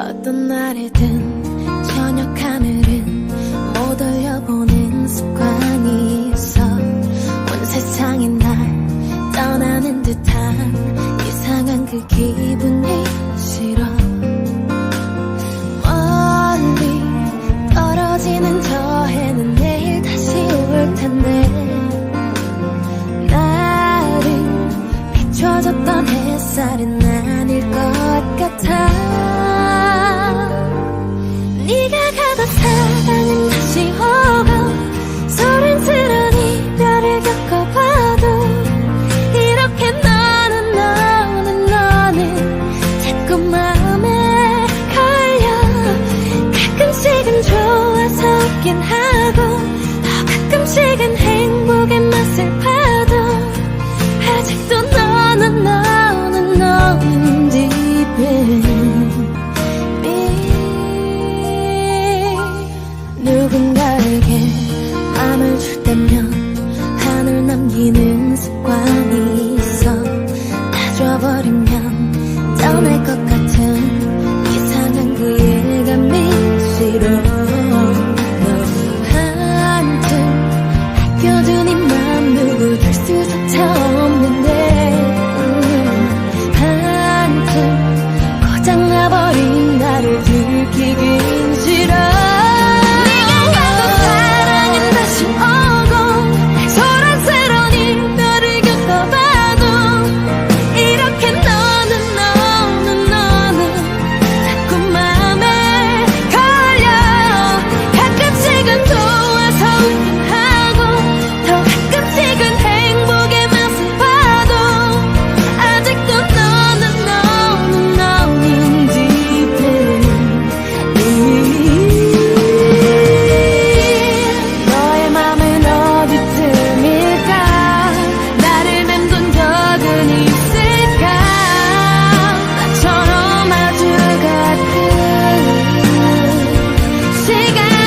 어떤 날이든 저녁 하늘은 못 올려보는 습관이 있어. 온 세상이 날 떠나는 듯한 이상한 그 기분이 싫어. 멀리 떨어지는 저 해는 내일 다시 올 텐데. 나를 비춰줬던 햇살은 아 봐도 이렇게 너는 나오 는너는 자꾸 마음 에 걸려, 가끔 씩은좋 아서 웃긴 하 고, 가끔 씩은행 복의 맛을 파도, 아직도 너는 나오 는너는집에 누군가에게 마음을 줄 때면 바뀌는 습관이 Africa